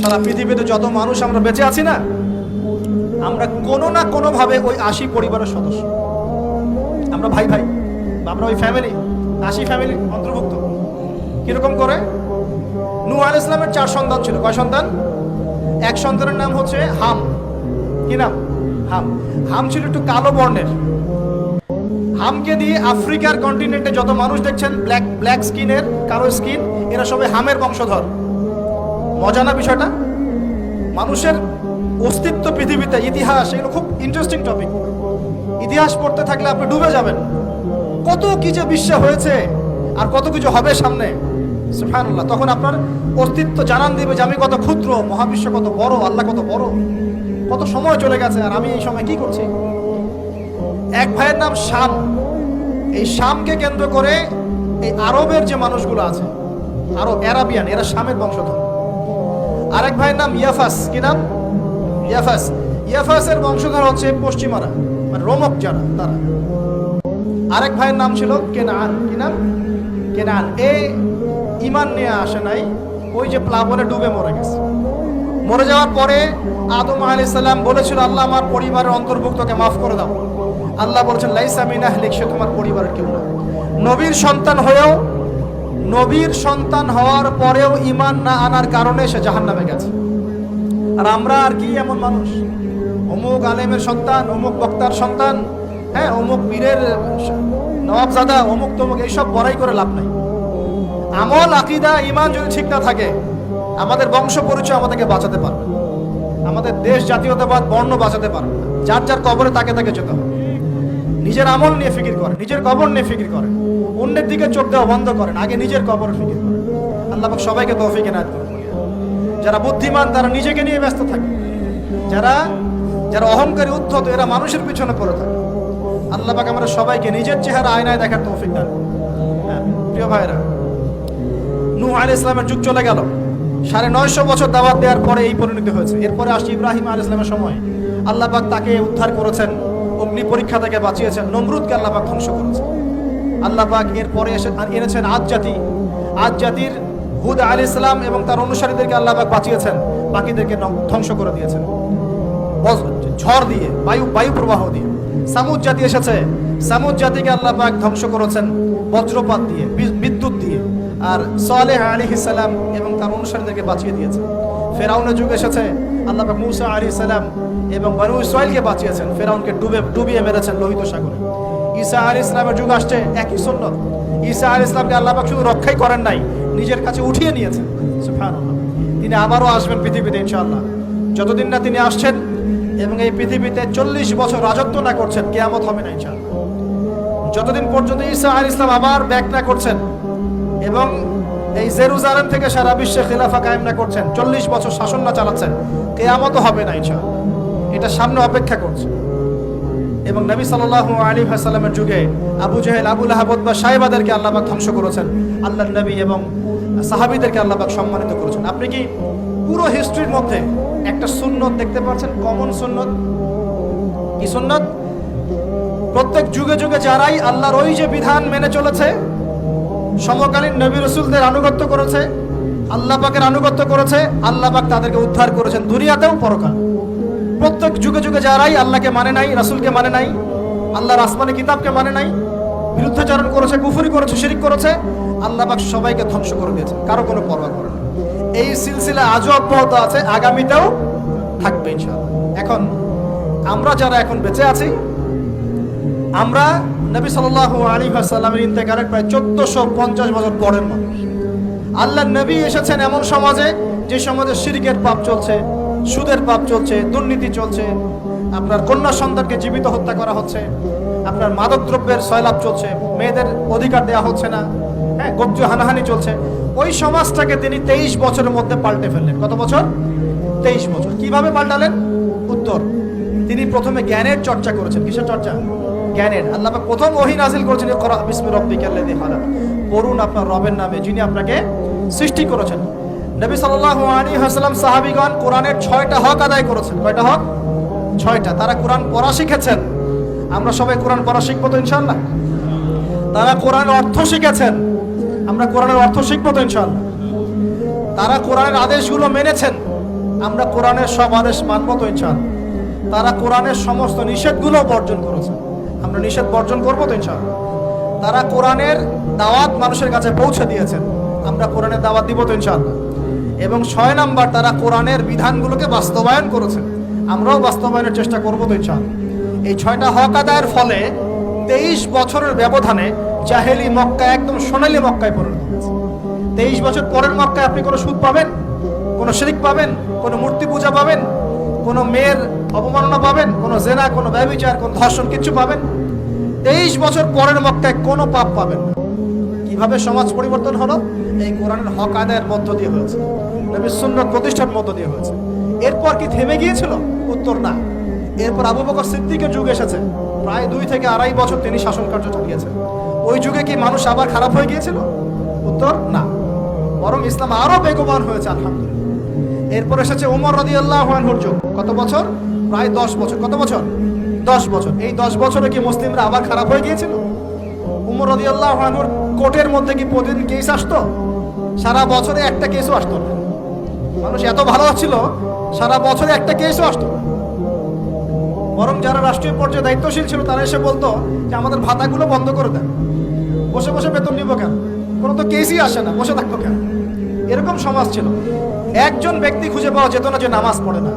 সারা পৃথিবীতে যত মানুষ আমরা বেঁচে আছি না, আমরা কোনো না কোনোভাবে ওই আশি পরিবারের সদস্য। আমরা ভাই ভাই, আমরা ওই ফ্যামিলি আশি ফ্যামিলি অন্তর্ভুক্ত। কীরকম করে? নূহ আল ইসলামের চার সন্তান ছিল। কয় সন্তান? এক সন্তানের নাম হচ্ছে হাম। কি নাম? হাম। হাম ছিল একটু কালো বর্ণের। হামকে দিয়ে আফ্রিকার কন্টিনেন্টে যত মানুষ দেখছেন ব্ল্যাক ব্ল্যাক স্কিনের কালো স্কিন এরা সবাই হামের বংশধর। মজা না বিষয়টা? মানুষের অস্তিত্ব পৃথিবীতে, ইতিহাস, এগুলো খুব ইন্টারেস্টিং টপিক ইতিহাস পড়তে থাকলে আপনি ডুবে যাবেন। কত কি যে বিশ্ব হয়েছে আর কত কিছু হবে সামনে, সুবহানাল্লাহ। তখন আপনার অস্তিত্ব জানান দিবে যে আমি কত ক্ষুদ্র, মহাবিশ্ব কত বড়, আল্লাহ কত বড়। কত সময় চলে গেছে আর আমি এই সময় কি করছি? এক ভাইয়ের নাম শাম। এই শামকে কেন্দ্র করে এই আরবের যে মানুষগুলো আছে আরব অ্যারাবিয়ান, এরা শামের বংশধর। আরেক ভাইয়ের নাম ইয়াফাস। কি নাম? ইয়াফাস। ইয়াফাসের বংশধর হচ্ছে পশ্চিমারা মানে রোমক যারা, তারা। আরেক ভাইয়ের নাম ছিল কেনান। কি নাম? কেনান। এ ইমান নিয়ে আসে নাই, ওই যে প্লাবনে ডুবে মরে গেছে। মরে যাওয়ার পরে আদম আলাইহিস সালাম বলেছিল, আল্লাহ আমার পরিবারের অন্তর্ভুক্তকে মাফ করে দাও। আল্লাহ বলেছেন, লাইসা মিন আহলিক, সে তোমার পরিবারের কেউ নবীর সন্তান হয়েও নবীর সন্তান হওয়ার পরেও ইমান না আনার কারণে সে জাহান্নামে গেছে। আর আমরা আর কি এমন মানুষ? অমুক আলেমের সন্তান, অমুক বক্তার সন্তান হ্যাঁ অমুক পীরের নবাবজাদা, অমুক তমুক, এইসব বড়াই করে লাভ নাই। আমল, আকিদা ইমান যদি ঠিক না থাকে, আমাদের বংশ পরিচয় আমাদেরকে বাঁচাতে পারবে আমাদের দেশ জাতীয়তাবাদ, বর্ণ বাঁচাতে পারবে যার যার কবরে তাকে তাকে যেতে হবে। নিজের আমল নিয়ে ফিকির করে নিজের কবর নিয়ে ফিকির করে অন্যের দিকে চোখ দেওয়া বন্ধ করেন আগে নিজের কবর ফিকির করে। আল্লাহ সবাইকে তৌফিক করুন। যারা বুদ্ধিমান তারা নিজেকে নিয়ে ব্যস্ত থাকে। যারা যারা অহংকারী উদ্ধত এরা মানুষের পিছনে পড়ে থাকে। আল্লাহ পাক আমরা সবাইকে নিজের চেহারা আয়নায় দেখার তৌফিক দান হ্যাঁ, প্রিয় ভাইরা নূহ আলী ইসলামের যুগ চলে গেল। সাড়ে নয়শো বছর দাওয়াত দেওয়ার পরে এই পরিণতি হয়েছে। এরপরে আসছে ইব্রাহিম আলী ইসলামের সময়। আল্লাহ পাক তাকে উদ্ধার করেছেন অগ্নি পরীক্ষা থেকে বাঁচিয়েছেন, নমরুদকে আল্লাপাক ধ্বংস করেছেন। আল্লাহ পাক এরপরে এসে এনেছেন আজ জাতি আজ জাতির হুদ আলী ইসলাম এবং তার অনুসারীদেরকে আল্লাপাক বাঁচিয়েছেন, বাকিদেরকে ধ্বংস করে দিয়েছেন। ঝড় দিয়ে, বায়ু বায়ু প্রবাহ দিয়ে। সামুদ জাতি এসেছে। সামুদ জাতিকে আল্লাহ পাক ধ্বংস করেছেন বজ্রপাত দিয়ে বিদ্যুৎ দিয়ে। আর সালেহ আলী সালাম এবং তার অনুসারীদেরকে বাঁচিয়ে দিয়েছে ফেরাউনের যুগ এসেছে। আল্লাহ পাক মুসা আলী সালাম এবং বানু ইসরায়েলকে বাঁচিয়েছেন। ফেরাউনকে ডুবে ডুবিয়ে মেরেছেন লোহিত সাগরে। ঈসা আলী ইসলামের যুগ আসছে, একই সুন্নত। ঈসা আলী ইসলামকে আল্লাহবাক শুধু রক্ষাই করেন নাই, নিজের কাছে উঠিয়ে নিয়েছেন। তিনি আবারও আসবেন পৃথিবীতে, ইনশাআল্লাহ। যতদিন না তিনি আসছেন এবং এই পৃথিবীতে চল্লিশ বছর রাজত্ব না করছেন, কেয়ামত হবে না, ইনশাআল্লাহ। যতদিন পর্যন্ত ঈসা আল ইসলাম আবার ব্যাক না করছেন এবং এই জেরুজালেম থেকে সারা বিশ্বে খিলাফা কায়েম না করছেন, চল্লিশ বছর শাসন না চালাচ্ছেন কেয়ামত হবে না, ইনশাআল্লাহ। এটা সামনে অপেক্ষা করছে। এবং নবী সাল্লাল্লাহু আলী সাল্লামের যুগে আবু জাহেল আবুল আহাবদ বা সাহেবাদেরকে আল্লাহবাক ধ্বংস করেছেন। আল্লাহ নবী এবং সাহাবিদেরকে আল্লাহবাক সম্মানিত করেছেন। আপনি কি পুরো হিস্ট্রির মধ্যে একটা সুন্নত দেখতে পাচ্ছেন? কমন সুন্নত? কি সুন্নত? প্রত্যেক যুগে যুগে যারাই আল্লাহর ওই যে বিধান মেনে চলেছে, সমকালীন নবী রসুলদের আনুগত্য করেছে, আল্লাহ পাকের আনুগত্য করেছে, আল্লাহ পাক তাদেরকে উদ্ধার করেছেন। দুনিয়াতেও পরকাল। প্রত্যেক যুগে যুগে যারাই আল্লাহকে মানে নাই, রাসূলকে মানে নাই, আল্লাহর আসমানি কিতাবকে মানে নাই, বিরুদ্ধাচরণ করেছে, কুফরি করেছে, শিরিক করেছে আল্লাহ পাক সবাইকে ধ্বংস করে দিয়েছে, কারও কোনো পরোয়া করে না। এই সিলসিলা আজও অব্যাহত আছে, আগামীতেও থাকবে ইনশাআল্লাহ। এখন আমরা যারা এখন বেঁচে আছি, আমরা নবী সাল্লাল্লাহু আলাইহি ওয়াসাল্লামের ইন্তেকালের প্রায় চোদ্দশো পঞ্চাশ বছর পরের মানুষ। আল্লাহ নবী এসেছেন এমন সমাজে যে সমাজে শিরকের পাপ চলছে সুদের পাপ চলছে, দুর্নীতি চলছে, আপনার কন্যা সন্তানকে জীবিত হত্যা করা হচ্ছে, আপনার মাদক দ্রব্যের সয়লাভ চলছে, মেয়েদের অধিকার দেওয়া হচ্ছে না হ্যাঁ গোপ্য হানাহানি চলছে। ওই সমাজটাকে তিনি তেইশ বছরের মধ্যে পাল্টে ফেললেন। কত বছর? তেইশ বছর। কীভাবে পাল্টালেন? উত্তর, তিনি প্রথমে জ্ঞানের চর্চা করেছেন। কিসের চর্চা? জ্ঞানের। আল্লাহ প্রথম ওহি নাজিল করেছেন পড়ুন আপনার রবের নামে, যিনি আপনাকে সৃষ্টি করেছেন। নবী সাল্লাল্লাহু আলাইহি ওয়াসাল্লাম সাহাবীগণ কোরআনের ছয়টা হক আদায় করেছেন। কয়টা হক? ছয়টা। তারা কোরআন পড়া শিখেছেন। আমরা সবাই কোরআন পড়া শিখব তো ইনশাআল্লাহ? তারা কোরআনের অর্থ শিখেছেন। আমরা কোরআনের অর্থ শিখব তো ইনশাআল্লাহ? তারা কোরআনের আদেশগুলো মেনেছেন। আমরা কোরআনের সব আদেশ মানব তো ইনশাআল্লাহ? তারা কোরআনের সমস্ত নিষেধগুলো বর্জন করেছে আমরা নিষেধ বর্জন করব তো ইনশাআল্লাহ? তারা কোরআনের দাওয়াত মানুষের কাছে পৌঁছে দিয়েছেন। আমরা কোরআনের দাওয়াত দিব তো ইনশাআল্লাহ? এবং ছয় নাম্বার তারা কোরআনের বিধানগুলোকে বাস্তবায়ন করেছেন। আমরাও বাস্তবায়নের চেষ্টা করব তো ইনশাআল্লাহ। এই ছয়টা হক আদায়ের ফলে তেইশ বছরের ব্যবধানে জাহেলি মক্কা একদম সোনালি মক্কায় পরিণত হয়েছে। তেইশ বছর পরের মক্কায় আপনি কোনো সুদ পাবেন? কোনো শিরিক পাবেন? কোনো মূর্তি পূজা পাবেন? কোনো মেয়ের অবমাননা পাবেন? কোনো জেনা, কোনো ব্যবিচার কোনো ধর্ষণ কিছু পাবেন? তেইশ বছর পরের মক্কায় কোনো পাপ পাবেন না। কীভাবে সমাজ পরিবর্তন হলো? এই কোরআনের হক আদায়ের মধ্য দিয়ে হয়েছে। নবীর সুন্নত প্রতিষ্ঠার মধ্য দিয়ে হয়েছে। এরপর কি থেমে গিয়েছিল? উত্তর না। এরপর আবু বকর সিদ্দিকের যুগ এসেছে। প্রায় দুই থেকে আড়াই বছর তিনি শাসন কার্য চালিয়েছেন। ওই যুগে কি মানুষ আবার খারাপ হয়ে গিয়েছিল? উত্তর না। বরং ইসলাম আরও বেগবান হয়েছে, আলহামদুলিল্লাহ। এরপর এসেছে উমর রদি আল্লাহ যুগ। কত বছর? প্রায় দশ বছর। কত বছর? দশ বছর। এই দশ বছরে কি মুসলিমরা আবার খারাপ হয়ে গিয়েছিল? উমর রদি আল্লাহ কোর্টের মধ্যে কি প্রতিদিন কেস আসতো? সারা বছরে একটা কেসও আসতো না। মানুষ এত ভালো ছিল, সারা বছরে একটা কেসও আসতো বরং যারা রাষ্ট্রীয় পর্যায়ে দায়িত্বশীল ছিল, তারা এসে বলতো যে, আমাদের ভাতাগুলো বন্ধ করে দেন। বসে বসে বেতন নিব কেন? কোনো তো কেসই আসে না, বসে থাকতো কেন? এরকম সমাজ ছিল। একজন ব্যক্তি খুঁজে পাওয়া যেত না যে নামাজ পড়ে না।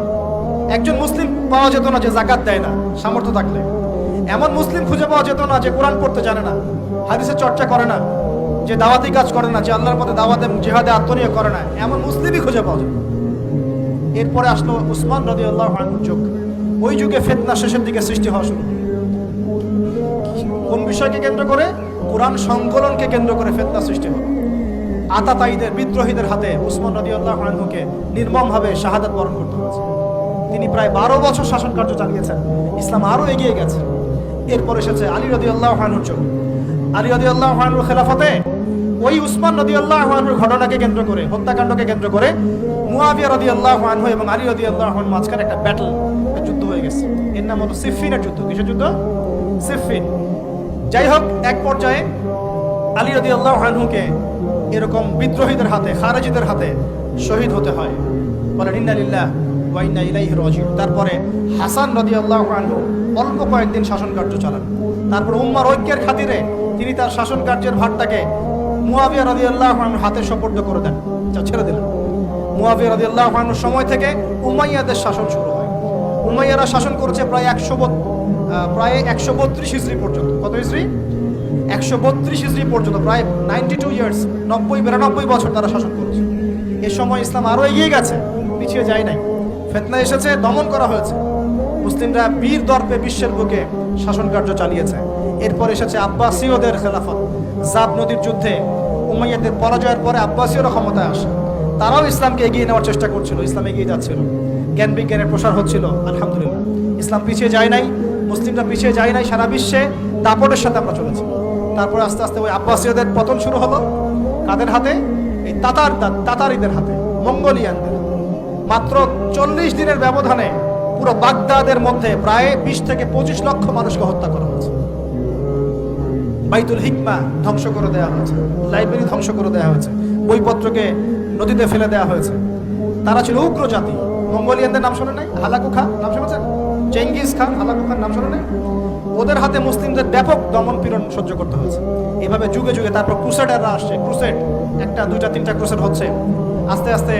একজন মুসলিম পাওয়া যেত না যে জাকাত দেয় না, সামর্থ্য থাকলে। এমন মুসলিম খুঁজে পাওয়া যেত না যে কোরআন পড়তে জানে না, হাদিসের চর্চা করে না, যে দাওয়াতি কাজ করে না, যে আল্লাহর মধ্যে দাওয়াতে জেহাদে আত্মনিয়োগ করে না, এমন মুসলিমই খুঁজে পাওয়া যেত এরপরে আসলো উসমান রদি আল্লাহ যুগ। ওই যুগে ফেতনা শেষের দিকে সৃষ্টি হওয়া শুরু কোন বিষয়কে কেন্দ্র করে? কোরআন সংকলনকে কেন্দ্র করে ফেতনা সৃষ্টি হলো। আতাতাইদের বিদ্রোহীদের হাতে উসমান রদি আল্লাহ আনহুকে নির্মমভাবে শাহাদাত বরণ করতে হয়েছে। তিনি প্রায় বারো বছর শাসন কার্য চালিয়েছেন। ইসলাম আরও এগিয়ে গেছে। এরপর এসেছে আলী রদি আল্লাহ আনহুর যুগ। আলী রদি আল্লাহ আনহুর খেলাফতে ওই উসমান রদি আল্লাহ আনহুর ঘটনাকে কেন্দ্র করে, হত্যাকাণ্ডকে কেন্দ্র করে মুয়াবিয়া রদি আল্লাহ আনহু এবং আলী রদি আল্লাহ আনহুর মাঝখানে একটা ব্যাটল যুদ্ধ হয়ে গেছে। এর নাম হলো সিফিনের যুদ্ধ। কিসের যুদ্ধ? সিফিন যাই হোক, এক পর্যায়ে আলী রদি আল্লাহ আনহুকে এরকম বিদ্রোহীদের হাতে, খারেজিদের হাতে শহীদ হতে হয়। বলেন ইন্নালিল্লাহ তারপরে হাসান রাদিয়াল্লাহু আনহু অল্প কয়েকদিন শাসন কার্য চালান। তারপর উম্মার ঐক্যের খাতিরে তিনি তার শাসন কার্যের ভারটাকে মুয়াবিয়া রাদিয়াল্লাহু আনহুর হাতে সোপর্দ করে দেন। যা ছেড়ে দিলেন। মুয়াবিয়া রাদিয়াল্লাহু আনহুর সময় থেকে উমাইয়াদের শাসন শুরু হয়। উমাইয়ারা শাসন করেছে প্রায় একশো প্রায় একশো বত্রিশ হিজড়ি পর্যন্ত। কত হিজড়ি একশো বত্রিশ হিজড়ি পর্যন্ত, প্রায় নাইনটি টু ইয়ার্স, নব্বই, বিরানব্বই বছর তারা শাসন করেছে। এ সময় ইসলাম আরও এগিয়ে গেছে, পিছিয়ে যায় নাই। ফেতনা এসেছে, দমন করা হয়েছে। মুসলিমরা বীর দর্পে বিশ্বের বুকে শাসন কার্য চালিয়েছে। এরপর এসেছে আব্বাসীয়দের খেলাফত। জাব নদীর যুদ্ধে উমাইয়াদের পরাজয়ের পরে আব্বাসীয়রা ক্ষমতায় আসে। তারাও ইসলামকে এগিয়ে নেওয়ার চেষ্টা করছিল, ইসলাম এগিয়ে যাচ্ছিল। জ্ঞান বিজ্ঞানের প্রসার হচ্ছিল, আলহামদুলিল্লাহ। ইসলাম পিছিয়ে যায় নাই, মুসলিমরা পিছিয়ে যায় নাই, সারা বিশ্বে দাপটের সাথে আমরা চলেছি। তারপরে আস্তে আস্তে ওই আব্বাসীয়দের পতন শুরু হলো। কাদের হাতে? এই তাতার তাতারিদের হাতে, মঙ্গোলিয়ানদের। মাত্র চল্লিশ দিনের ব্যবধানে পুরো বাগদাদের মধ্যে প্রায় বিশ থেকে পঁচিশ লক্ষ মানুষকে হত্যা করা হয়েছে। বাইতুল হিকমা ধ্বংস করে দেওয়া হয়েছে, লাইব্রেরি ধ্বংস করে দেওয়া হয়েছে, বইপত্রকে নদীতে ফেলে দেওয়া হয়েছে। তারা ছিল উগ্র জাতি মঙ্গোলিয়ানদের নাম শোনে নাই? হালাকুখা নাম শুনেছেন? চেঙ্গিস খান হালাকু খান, নাম শোনে ওদের হাতে মুসলিমদের ব্যাপক দমন পীড়ন সহ্য করতে হয়েছে। এভাবে যুগে যুগে তারপর ক্রুসেডাররা আসছে। ক্রুসেড, একটা, দুইটা, তিনটা ক্রুসেড হচ্ছে। আস্তে আস্তে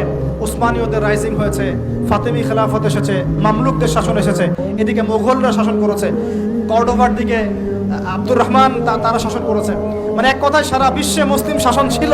উসমানীয়দের রাইজিং হয়েছে, ফাতেমি খেলাফত এসেছে, মামলুকদের শাসন এসেছে। এদিকে মোগলরা শাসন করেছে, কর্ডোভার দিকে আব্দুর রহমান তারা শাসন করেছে। মানে এক কথায় সারা বিশ্বে মুসলিম শাসন ছিল।